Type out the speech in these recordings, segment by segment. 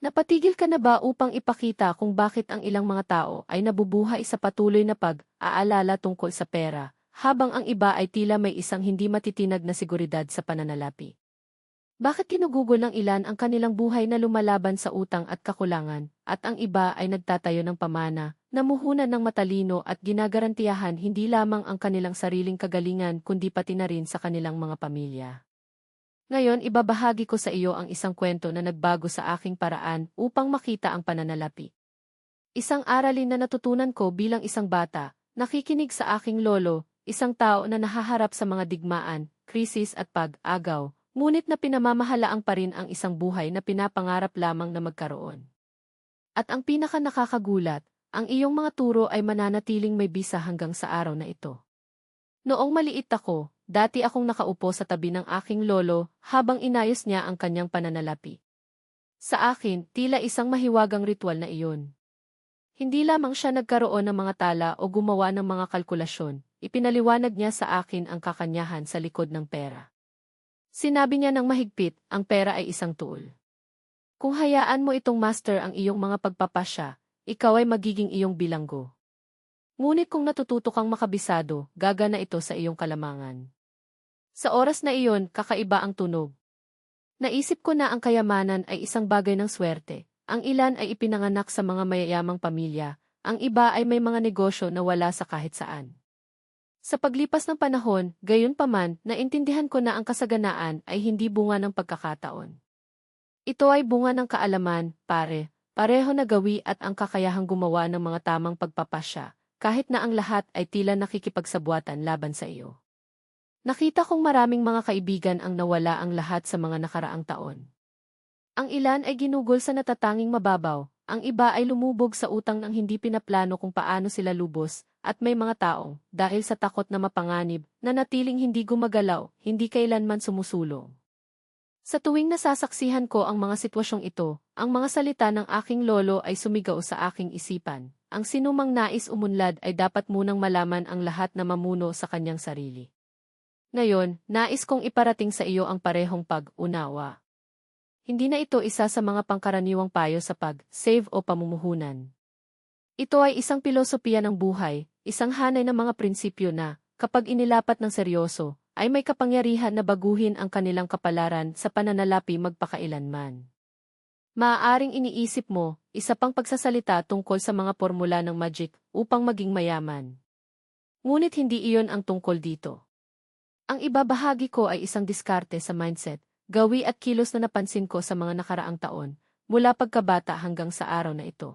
Napatigil ka na ba upang ipakita kung bakit ang ilang mga tao ay nabubuhay sa patuloy na pag-aalala tungkol sa pera, habang ang iba ay tila may isang hindi matitinag na seguridad sa pananalapi? Bakit kinugugol ng ilan ang kanilang buhay na lumalaban sa utang at kakulangan, at ang iba ay nagtatayo ng pamana, namuhunan ng matalino at ginagarantiyahan hindi lamang ang kanilang sariling kagalingan kundi pati na rin sa kanilang mga pamilya? Ngayon ibabahagi ko sa iyo ang isang kwento na nagbago sa aking paraan upang makita ang pananalapi. Isang aralin na natutunan ko bilang isang bata, nakikinig sa aking lolo, isang tao na nahaharap sa mga digmaan, krisis at pag-agaw, ngunit na pinamamahalaang pa rin ang isang buhay na pinapangarap lamang na magkaroon. At ang pinaka nakakagulat, ang iyong mga turo ay mananatiling may bisa hanggang sa araw na ito. Noong maliit ako, Dati akong nakaupo sa tabi ng aking lolo habang inayos niya ang kanyang pananalapi. Sa akin, tila isang mahiwagang ritual na iyon. Hindi lamang siya nagkaroon ng mga tala o gumawa ng mga kalkulasyon, ipinaliwanag niya sa akin ang kakanyahan sa likod ng pera. Sinabi niya ng mahigpit, ang pera ay isang tool. Kung hayaan mo itong master ang iyong mga pagpapasya, ikaw ay magiging iyong bilanggo. Ngunit kung natututo kang makabisado, gagana ito sa iyong kalamangan. Sa oras na iyon, kakaiba ang tunog. Naisip ko na ang kayamanan ay isang bagay ng swerte. Ang ilan ay ipinanganak sa mga mayayamang pamilya, ang iba ay may mga negosyo na wala sa kahit saan. Sa paglipas ng panahon, gayon paman, naintindihan ko na ang kasaganaan ay hindi bunga ng pagkakataon. Ito ay bunga ng kaalaman, pare, pareho na gawi at ang kakayahang gumawa ng mga tamang pagpapasya, kahit na ang lahat ay tila nakikipagsabuatan laban sa iyo. Nakita kong maraming mga kaibigan ang nawala ang lahat sa mga nakaraang taon. Ang ilan ay ginugol sa natatanging mababaw, ang iba ay lumubog sa utang ng hindi pinaplano kung paano sila lubos, at may mga taong, dahil sa takot na mapanganib, na natiling hindi gumagalaw, hindi kailanman sumusulong. Sa tuwing nasasaksihan ko ang mga sitwasyong ito, ang mga salita ng aking lolo ay sumigaw sa aking isipan. Ang sinumang nais umunlad ay dapat munang malaman ang lahat na mamuno sa kanyang sarili. Ngayon, nais kong iparating sa iyo ang parehong pag-unawa. Hindi na ito isa sa mga pangkaraniwang payo sa pag-save o pamumuhunan. Ito ay isang pilosopiya ng buhay, isang hanay ng mga prinsipyo na, kapag inilapat ng seryoso, ay may kapangyarihan na baguhin ang kanilang kapalaran sa pananalapi magpakailanman. Maaaring iniisip mo, isa pang pagsasalita tungkol sa mga formula ng magic upang maging mayaman. Ngunit hindi iyon ang tungkol dito. Ang ibabahagi ko ay isang diskarte sa mindset, gawi at kilos na napansin ko sa mga nakaraang taon, mula pagkabata hanggang sa araw na ito.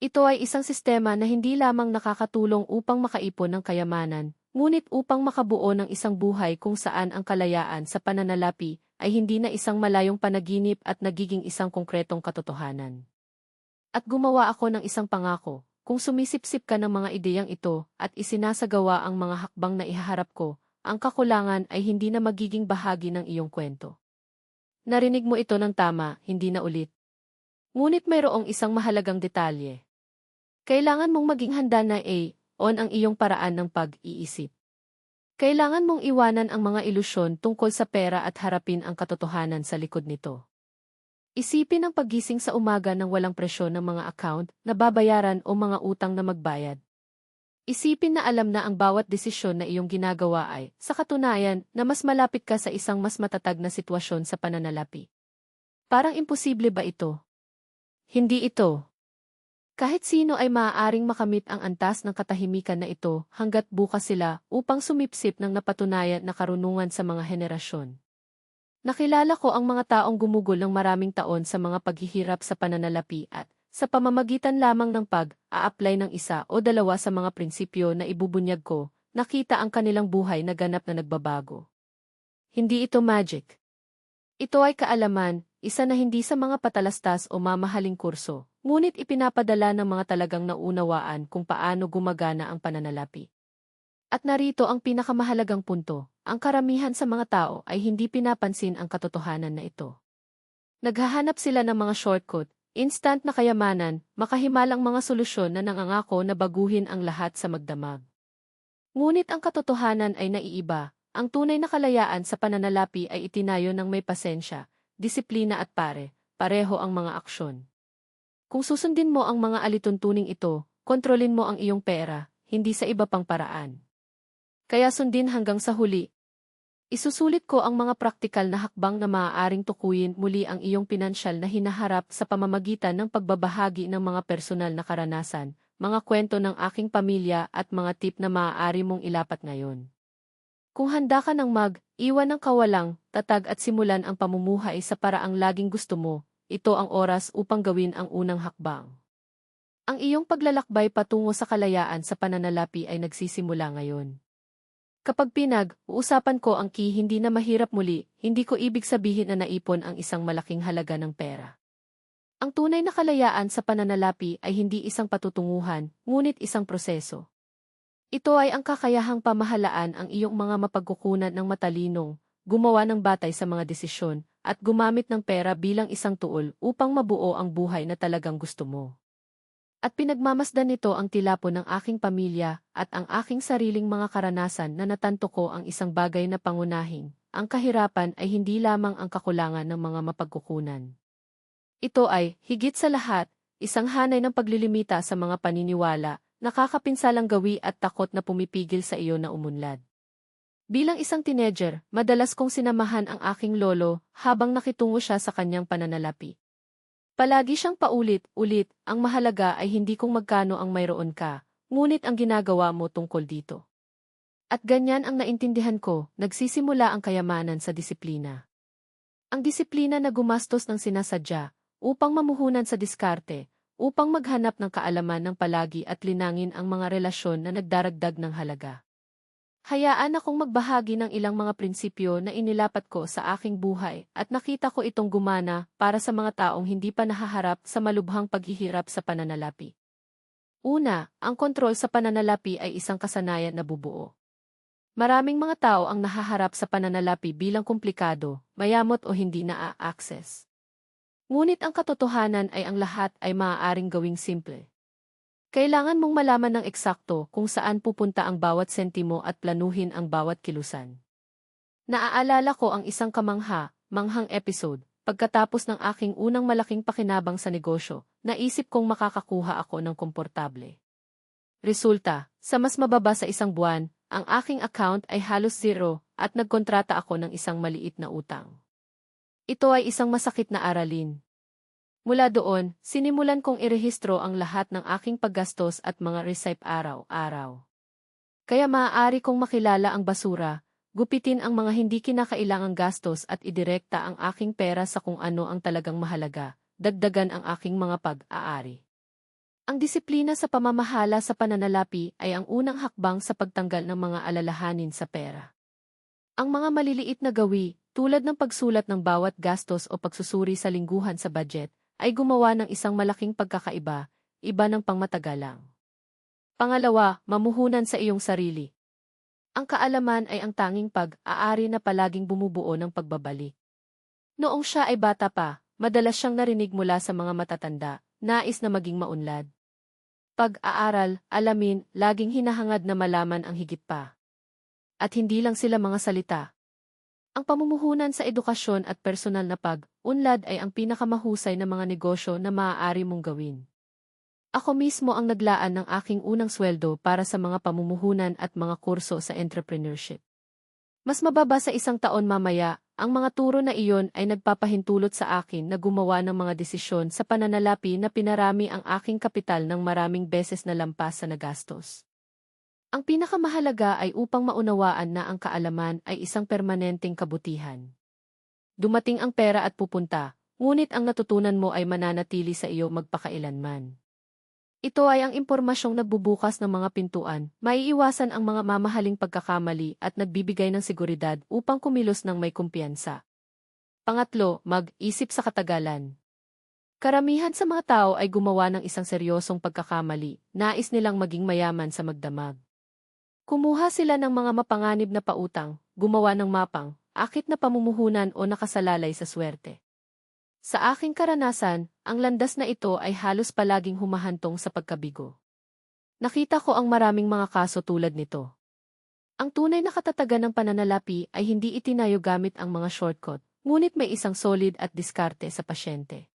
Ito ay isang sistema na hindi lamang nakakatulong upang makaipon ng kayamanan, ngunit upang makabuo ng isang buhay kung saan ang kalayaan sa pananalapi ay hindi na isang malayong panaginip at nagiging isang konkretong katotohanan. At gumawa ako ng isang pangako, kung sumisipsip ka ng mga ideyang ito at isinasagawa ang mga hakbang na ihaharap ko, ang kakulangan ay hindi na magiging bahagi ng iyong kwento. Narinig mo ito ng tama, hindi na ulit. Ngunit mayroong isang mahalagang detalye. Kailangan mong maging handa na A, on ang iyong paraan ng pag-iisip. Kailangan mong iwanan ang mga ilusyon tungkol sa pera at harapin ang katotohanan sa likod nito. Isipin ang pagising sa umaga ng walang presyon ng mga account na babayaran o mga utang na magbayad. Isipin na alam na ang bawat desisyon na iyong ginagawa ay, sa katunayan, na mas malapit ka sa isang mas matatag na sitwasyon sa pananalapi. Parang imposible ba ito? Hindi ito. Kahit sino ay maaaring makamit ang antas ng katahimikan na ito hanggat bukas sila upang sumipsip ng napatunayan na karunungan sa mga henerasyon. Nakilala ko ang mga taong gumugol ng maraming taon sa mga paghihirap sa pananalapi at, sa pamamagitan lamang ng pag-a-apply ng isa o dalawa sa mga prinsipyo na ibubunyag ko, nakita ang kanilang buhay na ganap na nagbabago. Hindi ito magic. Ito ay kaalaman, isa na hindi sa mga patalastas o mamahaling kurso, ngunit ipinapadala ng mga talagang naunawaan kung paano gumagana ang pananalapi. At narito ang pinakamahalagang punto, ang karamihan sa mga tao ay hindi pinapansin ang katotohanan na ito. Naghahanap sila ng mga shortcut, Instant na kayamanan, makahimalang mga solusyon na nangangako na baguhin ang lahat sa magdamag. Ngunit ang katotohanan ay naiiba, ang tunay na kalayaan sa pananalapi ay itinayo ng may pasensya, disiplina at pare, pareho ang mga aksyon. Kung susundin mo ang mga alituntuning ito, kontrolin mo ang iyong pera, hindi sa iba pang paraan. Kaya sundin hanggang sa huli. Isusulit ko ang mga praktikal na hakbang na maaaring tukuyin muli ang iyong pinansyal na hinaharap sa pamamagitan ng pagbabahagi ng mga personal na karanasan, mga kwento ng aking pamilya at mga tip na maaari mong ilapat ngayon. Kung handa ka ng mag, iwan ng kawalang, tatag at simulan ang pamumuhay sa paraang laging gusto mo, ito ang oras upang gawin ang unang hakbang. Ang iyong paglalakbay patungo sa kalayaan sa pananalapi ay nagsisimula ngayon. Kapag pinag-uusapan ko ang key hindi na mahirap muli, hindi ko ibig sabihin na naipon ang isang malaking halaga ng pera. Ang tunay na kalayaan sa pananalapi ay hindi isang patutunguhan, ngunit isang proseso. Ito ay ang kakayahang pamahalaan ang iyong mga mapagkukunan ng matalinong, gumawa ng batay sa mga desisyon, at gumamit ng pera bilang isang tuol upang mabuo ang buhay na talagang gusto mo. At pinagmamasdan nito ang tilapo ng aking pamilya at ang aking sariling mga karanasan na natanto ko ang isang bagay na pangunahing. Ang kahirapan ay hindi lamang ang kakulangan ng mga mapagkukunan. Ito ay, higit sa lahat, isang hanay ng paglilimita sa mga paniniwala, nakakapinsalang gawi at takot na pumipigil sa iyo na umunlad. Bilang isang teenager, madalas kong sinamahan ang aking lolo habang nakitungo siya sa kanyang pananalapi. Palagi siyang paulit-ulit, ang mahalaga ay hindi kung magkano ang mayroon ka, ngunit ang ginagawa mo tungkol dito. At ganyan ang naintindihan ko, nagsisimula ang kayamanan sa disiplina. Ang disiplina na gumastos ng sinasadya, upang mamuhunan sa diskarte, upang maghanap ng kaalaman ng palagi at linangin ang mga relasyon na nagdaragdag ng halaga. Hayaan akong magbahagi ng ilang mga prinsipyo na inilapat ko sa aking buhay at nakita ko itong gumana para sa mga taong hindi pa nahaharap sa malubhang paghihirap sa pananalapi. Una, ang kontrol sa pananalapi ay isang kasanayan na bubuo. Maraming mga tao ang nahaharap sa pananalapi bilang komplikado, mayamot o hindi na-access. Ngunit ang katotohanan ay ang lahat ay maaaring gawing simple. Kailangan mong malaman ng eksakto kung saan pupunta ang bawat sentimo at planuhin ang bawat kilusan. Naaalala ko ang isang kamangha, manghang episode, pagkatapos ng aking unang malaking pakinabang sa negosyo, naisip kong makakakuha ako ng komportable. Resulta, sa mas mababa sa isang buwan, ang aking account ay halos zero at nagkontrata ako ng isang maliit na utang. Ito ay isang masakit na aralin, Mula doon, sinimulan kong irehistro ang lahat ng aking paggastos at mga receipt araw-araw. Kaya maaari kong makilala ang basura, gupitin ang mga hindi kinakailangang gastos at idirekta ang aking pera sa kung ano ang talagang mahalaga, dagdagan ang aking mga pag-aari. Ang disiplina sa pamamahala sa pananalapi ay ang unang hakbang sa pagtanggal ng mga alalahanin sa pera. Ang mga maliliit na gawi, tulad ng pagsulat ng bawat gastos o pagsusuri sa lingguhan sa budget, ay gumawa ng isang malaking pagkakaiba, iba ng pangmatagalang. Pangalawa, mamuhunan sa iyong sarili. Ang kaalaman ay ang tanging pag-aari na palaging bumubuo ng pagbabalik. Noong siya ay bata pa, madalas siyang narinig mula sa mga matatanda, nais na maging maunlad. Pag-aaral, alamin, laging hinahangad na malaman ang higit pa. At hindi lang sila mga salita, ang pamumuhunan sa edukasyon at personal na pag-unlad ay ang pinakamahusay na mga negosyo na maaari mong gawin. Ako mismo ang naglaan ng aking unang sweldo para sa mga pamumuhunan at mga kurso sa entrepreneurship. Mas mababa sa isang taon mamaya, ang mga turo na iyon ay nagpapahintulot sa akin na gumawa ng mga desisyon sa pananalapi na pinarami ang aking kapital ng maraming beses na lampas sa nagastos. Ang pinakamahalaga ay upang maunawaan na ang kaalaman ay isang permanenteng kabutihan. Dumating ang pera at pupunta, ngunit ang natutunan mo ay mananatili sa iyo magpakailanman. Ito ay ang impormasyong nagbubukas ng mga pintuan, maiiwasan ang mga mamahaling pagkakamali at nagbibigay ng seguridad upang kumilos ng may kumpiyansa. Pangatlo, mag-isip sa katagalan. Karamihan sa mga tao ay gumawa ng isang seryosong pagkakamali, nais nilang maging mayaman sa magdamag. Kumuha sila ng mga mapanganib na pautang, gumawa ng mapang, akit na pamumuhunan o nakasalalay sa swerte. Sa aking karanasan, ang landas na ito ay halos palaging humahantong sa pagkabigo. Nakita ko ang maraming mga kaso tulad nito. Ang tunay na katatagan ng pananalapi ay hindi itinayo gamit ang mga shortcut, Ngunit may isang solid at diskarte sa pasyente.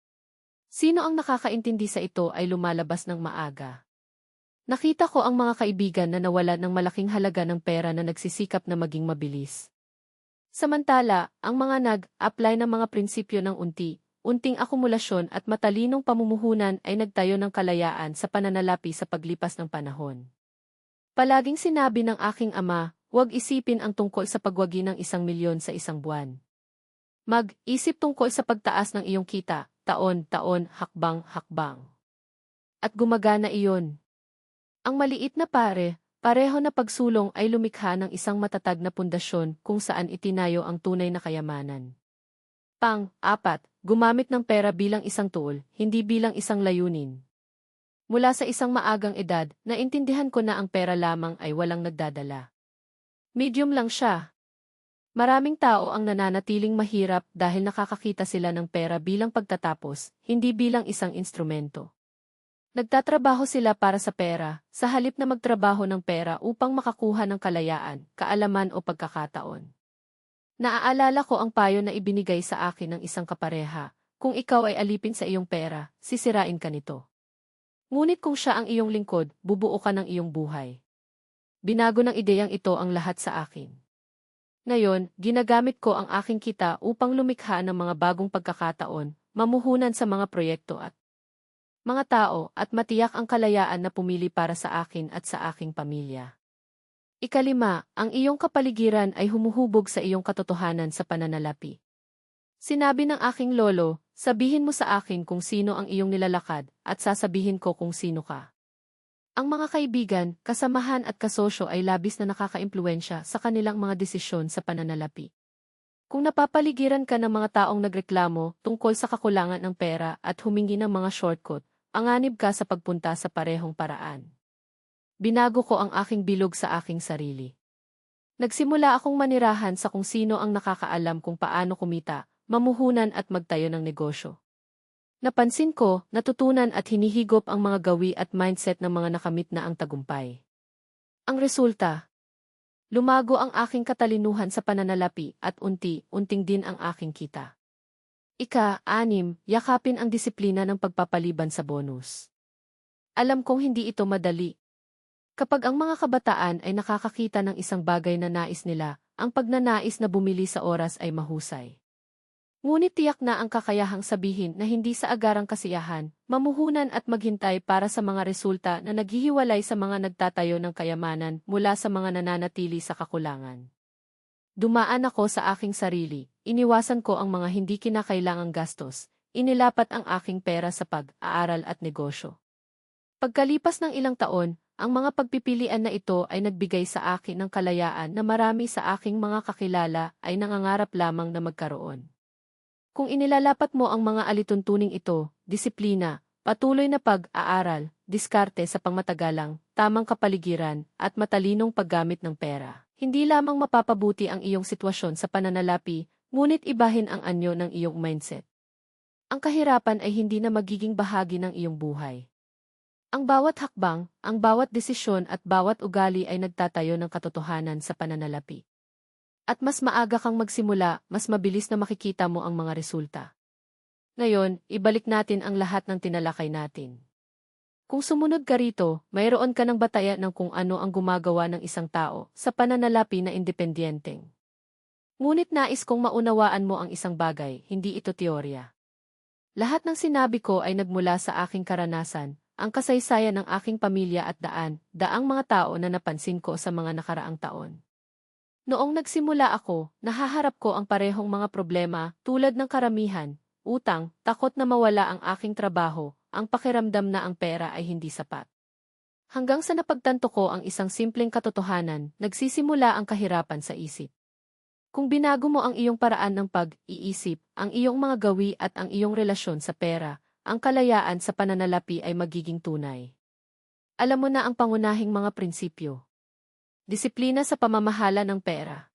Sino ang nakakaintindi sa ito ay lumalabas ng maaga. Nakita ko ang mga kaibigan na nawala ng malaking halaga ng pera na nagsisikap na maging mabilis. Samantala, ang mga nag-apply ng mga prinsipyo ng unti, unting akumulasyon at matalinong pamumuhunan ay nagtayo ng kalayaan sa pananalapi sa paglipas ng panahon. Palaging sinabi ng aking ama, huwag isipin ang tungkol sa pagwagi ng isang milyon sa isang buwan. Mag-isip tungkol sa pagtaas ng iyong kita, taon-taon, hakbang-hakbang. At gumagana iyon. Ang maliit na pare, pareho na pagsulong ay lumikha ng isang matatag na pundasyon kung saan itinayo ang tunay na kayamanan. Pang-apat, gumamit ng pera bilang isang tool, hindi bilang isang layunin. Mula sa isang maagang edad, naintindihan ko na ang pera lamang ay walang nagdadala. Medium lang siya, Maraming tao ang nananatiling mahirap dahil nakakakita sila ng pera bilang pagtatapos, hindi bilang isang instrumento. Nagtatrabaho sila para sa pera, sa halip na magtrabaho ng pera upang makakuha ng kalayaan, kaalaman o pagkakataon. Naaalala ko ang payo na ibinigay sa akin ng isang kapareha, kung ikaw ay alipin sa iyong pera, sisirain ka nito. Ngunit kung siya ang iyong lingkod, bubuo ka ng iyong buhay. Binago ng ideyang ito ang lahat sa akin. Ngayon, ginagamit ko ang aking kita upang lumikha ng mga bagong pagkakataon, mamuhunan sa mga proyekto at mga tao at matiyak ang kalayaan na pumili para sa akin at sa aking pamilya. Ikalima, ang iyong kapaligiran ay humuhubog sa iyong katotohanan sa pananalapi. Sinabi ng aking lolo, sabihin mo sa akin kung sino ang iyong nilalakad at sasabihin ko kung sino ka. Ang mga kaibigan, kasamahan at kasosyo ay labis na nakakaimpluensya sa kanilang mga desisyon sa pananalapi. Kung napapaligiran ka ng mga taong nagreklamo tungkol sa kakulangan ng pera at humingi ng mga shortcut, anganib ka sa pagpunta sa parehong paraan. Binago ko ang aking bilog sa aking sarili. Nagsimula akong manirahan sa kung sino ang nakakaalam kung paano kumita, mamuhunan at magtayo ng negosyo. Napansin ko, natutunan at hinihigop ang mga gawi at mindset ng mga nakamit na ang tagumpay. Ang resulta, lumago ang aking katalinuhan sa pananalapi at unti-unting din ang aking kita. Ika, anim, yakapin ang disiplina ng pagpapaliban sa bonus. Alam kong hindi ito madali. Kapag ang mga kabataan ay nakakakita ng isang bagay na nais nila, ang pagnanais na bumili sa oras ay mahusay. Ngunit tiyak na ang kakayahang sabihin na hindi sa agarang kasiyahan, mamuhunan at maghintay para sa mga resulta na naghihiwalay sa mga nagtatayo ng kayamanan mula sa mga nananatili sa kakulangan. Dumaan ako sa aking sarili, iniwasan ko ang mga hindi kinakailangang gastos, inilapat ang aking pera sa pag-aaral at negosyo. Pagkalipas ng ilang taon, ang mga pagpipilian na ito ay nagbigay sa akin ng kalayaan na marami sa aking mga kakilala ay nangangarap lamang na magkaroon. Kung inilalapat mo ang mga alituntuning ito, disiplina, patuloy na pag-aaral, diskarte sa pangmatagalang, tamang kapaligiran, at matalinong paggamit ng pera, hindi lamang mapapabuti ang iyong sitwasyon sa pananalapi, ngunit ibahin ang anyo ng iyong mindset. Ang kahirapan ay hindi na magiging bahagi ng iyong buhay. Ang bawat hakbang, ang bawat desisyon at bawat ugali ay nagtatayo ng katotohanan sa pananalapi. At mas maaga kang magsimula, mas mabilis na makikita mo ang mga resulta. Ngayon, ibalik natin ang lahat ng tinalakay natin. Kung sumunod ka rito, mayroon ka ng bataya ng kung ano ang gumagawa ng isang tao sa pananalapi na independyenteng. Ngunit nais kong maunawaan mo ang isang bagay, hindi ito teorya. Lahat ng sinabi ko ay nagmula sa aking karanasan, ang kasaysayan ng aking pamilya at daan, daang mga tao na napansin ko sa mga nakaraang taon. Noong nagsimula ako, nahaharap ko ang parehong mga problema tulad ng karamihan, utang, takot na mawala ang aking trabaho, ang pakiramdam na ang pera ay hindi sapat. Hanggang sa napagtanto ko ang isang simpleng katotohanan, nagsisimula ang kahirapan sa isip. Kung binago mo ang iyong paraan ng pag-iisip, ang iyong mga gawi at ang iyong relasyon sa pera, ang kalayaan sa pananalapi ay magiging tunay. Alam mo na ang pangunahing mga prinsipyo. Disiplina sa pamamahala ng pera.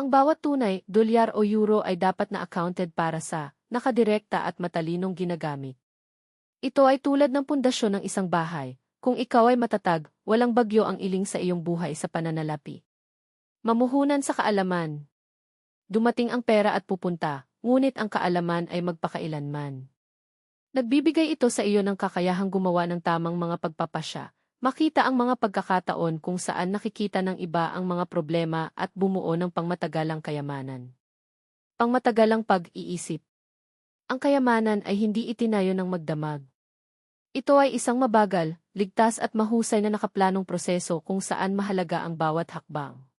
Ang bawat tunay, dolyar o euro ay dapat na accounted para sa, nakadirekta at matalinong ginagamit. Ito ay tulad ng pundasyon ng isang bahay. Kung ikaw ay matatag, walang bagyo ang iling sa iyong buhay sa pananalapi. Mamuhunan sa kaalaman. Dumating ang pera at pupunta, ngunit ang kaalaman ay magpakailanman. Nagbibigay ito sa iyo ng kakayahang gumawa ng tamang mga pagpapasya, makita ang mga pagkakataon kung saan nakikita ng iba ang mga problema at bumuo ng pangmatagalang kayamanan. Pangmatagalang pag-iisip. Ang kayamanan ay hindi itinayo ng magdamag. Ito ay isang mabagal, ligtas at mahusay na nakaplanong proseso kung saan mahalaga ang bawat hakbang.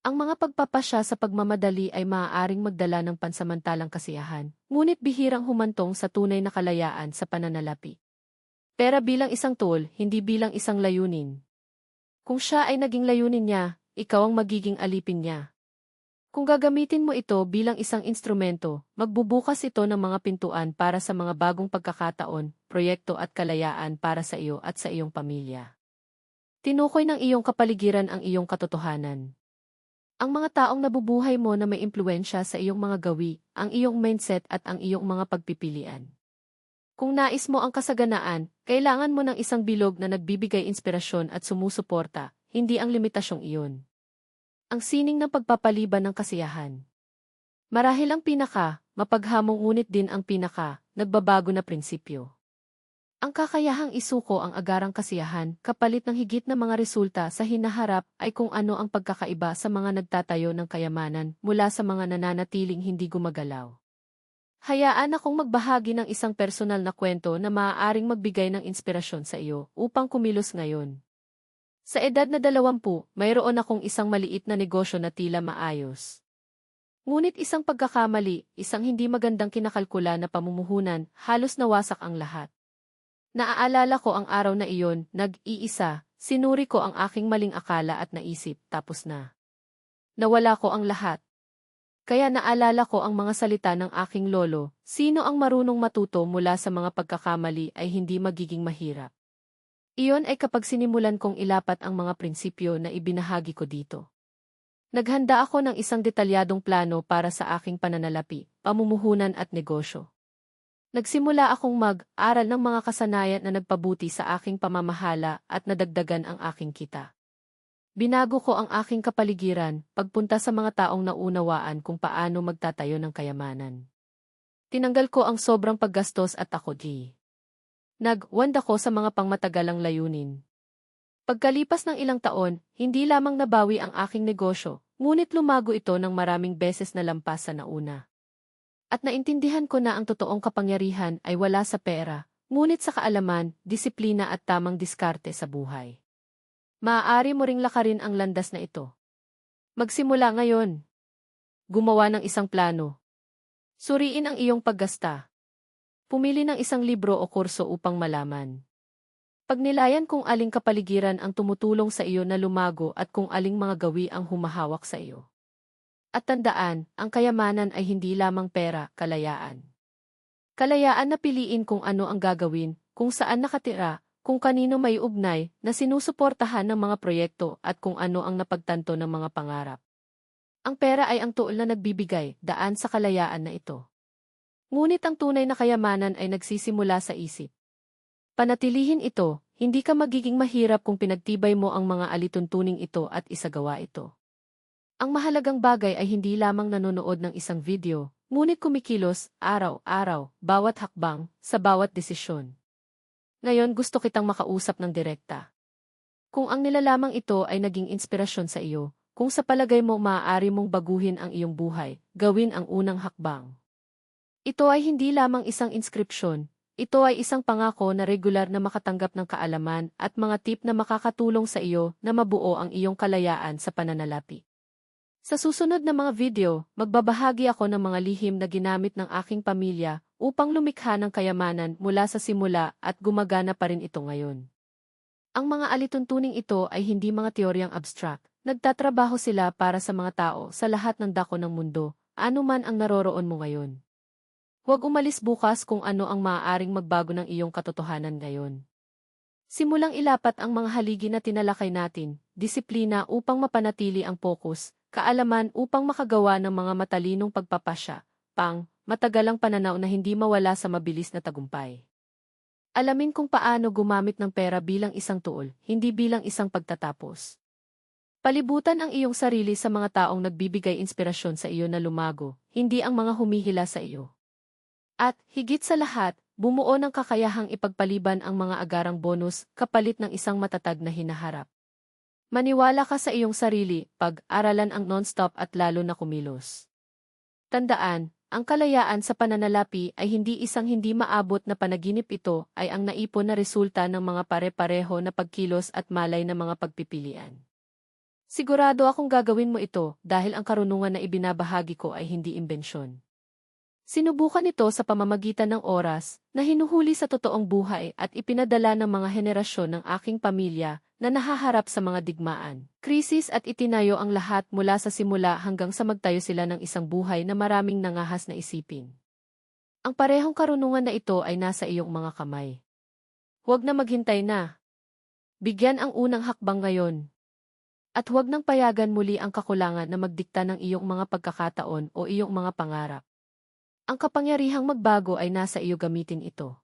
Ang mga pagpapasya sa pagmamadali ay maaaring magdala ng pansamantalang kasiyahan, ngunit bihirang humantong sa tunay na kalayaan sa pananalapi. Pera bilang isang tool, hindi bilang isang layunin. Kung siya ay naging layunin niya, ikaw ang magiging alipin niya. Kung gagamitin mo ito bilang isang instrumento, magbubukas ito ng mga pintuan para sa mga bagong pagkakataon, proyekto at kalayaan para sa iyo at sa iyong pamilya. Tinukoy ng iyong kapaligiran ang iyong katotohanan. Ang mga taong nabubuhay mo na may impluensya sa iyong mga gawi, ang iyong mindset at ang iyong mga pagpipilian. Kung nais mo ang kasaganaan, kailangan mo ng isang bilog na nagbibigay inspirasyon at sumusuporta, hindi ang limitasyong iyon. Ang sining ng pagpapaliban ng kasiyahan. Marahil ang pinaka, mapaghamong ngunit din ang pinaka, nagbabago na prinsipyo. Ang kakayahang isuko ang agarang kasiyahan kapalit ng higit na mga resulta sa hinaharap ay kung ano ang pagkakaiba sa mga nagtatayo ng kayamanan mula sa mga nananatiling hindi gumagalaw. Hayaan akong magbahagi ng isang personal na kwento na maaaring magbigay ng inspirasyon sa iyo upang kumilos ngayon. Sa edad na dalawampu, mayroon akong isang maliit na negosyo na tila maayos. Ngunit isang pagkakamali, isang hindi magandang kinakalkula na pamumuhunan, halos nawasak ang lahat. Naaalala ko ang araw na iyon, nag-iisa, sinuri ko ang aking maling akala at naisip, tapos na. Nawala ko ang lahat. Kaya naalala ko ang mga salita ng aking lolo, sino ang marunong matuto mula sa mga pagkakamali ay hindi magiging mahirap. Iyon ay kapag sinimulan kong ilapat ang mga prinsipyo na ibinahagi ko dito. Naghanda ako ng isang detalyadong plano para sa aking pananalapi, pamumuhunan at negosyo. Nagsimula akong mag-aral ng mga kasanayan na nagpabuti sa aking pamamahala at nadagdagan ang aking kita. Binago ko ang aking kapaligiran, pagpunta sa mga taong naunawaan kung paano magtatayo ng kayamanan. Tinanggal ko ang sobrang paggastos at ako di. Nag-wand ako sa mga pangmatagalang layunin. Pagkalipas ng ilang taon, hindi lamang nabawi ang aking negosyo, ngunit lumago ito ng maraming beses na lampas sa nauna. At naintindihan ko na ang totoong kapangyarihan ay wala sa pera, ngunit sa kaalaman, disiplina at tamang diskarte sa buhay. Maaari mo ring lakarin ang landas na ito. Magsimula ngayon. Gumawa ng isang plano. Suriin ang iyong paggasta. Pumili ng isang libro o kurso upang malaman. Pagnilayan kung aling kapaligiran ang tumutulong sa iyo na lumago at kung aling mga gawi ang humahawak sa iyo. At tandaan, ang kayamanan ay hindi lamang pera, kalayaan. Kalayaan na piliin kung ano ang gagawin, kung saan nakatira, kung kanino may ugnay, na sinusuportahan ng mga proyekto at kung ano ang napagtanto ng mga pangarap. Ang pera ay ang tuol na nagbibigay, daan sa kalayaan na ito. Ngunit ang tunay na kayamanan ay nagsisimula sa isip. Panatilihin ito, hindi ka magiging mahirap kung pinagtibay mo ang mga alituntuning ito at isagawa ito. Ang mahalagang bagay ay hindi lamang nanonood ng isang video, ngunit kumikilos, araw-araw, bawat hakbang, sa bawat desisyon. Ngayon gusto kitang makausap ng direkta. Kung ang nilalamang ito ay naging inspirasyon sa iyo, kung sa palagay mo maaari mong baguhin ang iyong buhay, gawin ang unang hakbang. Ito ay hindi lamang isang inskripsyon, ito ay isang pangako na regular na makatanggap ng kaalaman at mga tip na makakatulong sa iyo na mabuo ang iyong kalayaan sa pananalapi. Sa susunod na mga video, magbabahagi ako ng mga lihim na ginamit ng aking pamilya upang lumikha ng kayamanan mula sa simula at gumagana pa rin ito ngayon. Ang mga alituntuning ito ay hindi mga teoryang abstract. Nagtatrabaho sila para sa mga tao sa lahat ng dako ng mundo, anuman ang naroroon mo ngayon. Huwag umalis bukas kung ano ang maaaring magbago ng iyong katotohanan ngayon. Simulang ilapat ang mga haligi na tinalakay natin, disiplina upang mapanatili ang focus, kaalaman upang makagawa ng mga matalinong pagpapasya, pang, matagalang pananaw na hindi mawala sa mabilis na tagumpay. Alamin kung paano gumamit ng pera bilang isang tuol, hindi bilang isang pagtatapos. Palibutan ang iyong sarili sa mga taong nagbibigay inspirasyon sa iyo na lumago, hindi ang mga humihila sa iyo. At, higit sa lahat, bumuo ng kakayahang ipagpaliban ang mga agarang bonus kapalit ng isang matatag na hinaharap. Maniwala ka sa iyong sarili, pag-aralan ang non-stop at lalo na kumilos. Tandaan, ang kalayaan sa pananalapi ay hindi isang hindi maabot na panaginip ito ay ang naipon na resulta ng mga pare-pareho na pagkilos at malay na mga pagpipilian. Sigurado akong gagawin mo ito dahil ang karunungan na ibinabahagi ko ay hindi imbensyon. Sinubukan ito sa pamamagitan ng oras na hinuhuli sa totoong buhay at ipinadala ng mga henerasyon ng aking pamilya na nahaharap sa mga digmaan, krisis at itinayo ang lahat mula sa simula hanggang sa magtayo sila ng isang buhay na maraming nangahas na isipin. Ang parehong karunungan na ito ay nasa iyong mga kamay. Huwag na maghintay na. Bigyan ang unang hakbang ngayon. At huwag nang payagan muli ang kakulangan na magdikta ng iyong mga pagkakataon o iyong mga pangarap. Ang kapangyarihang magbago ay nasa iyo gamitin ito.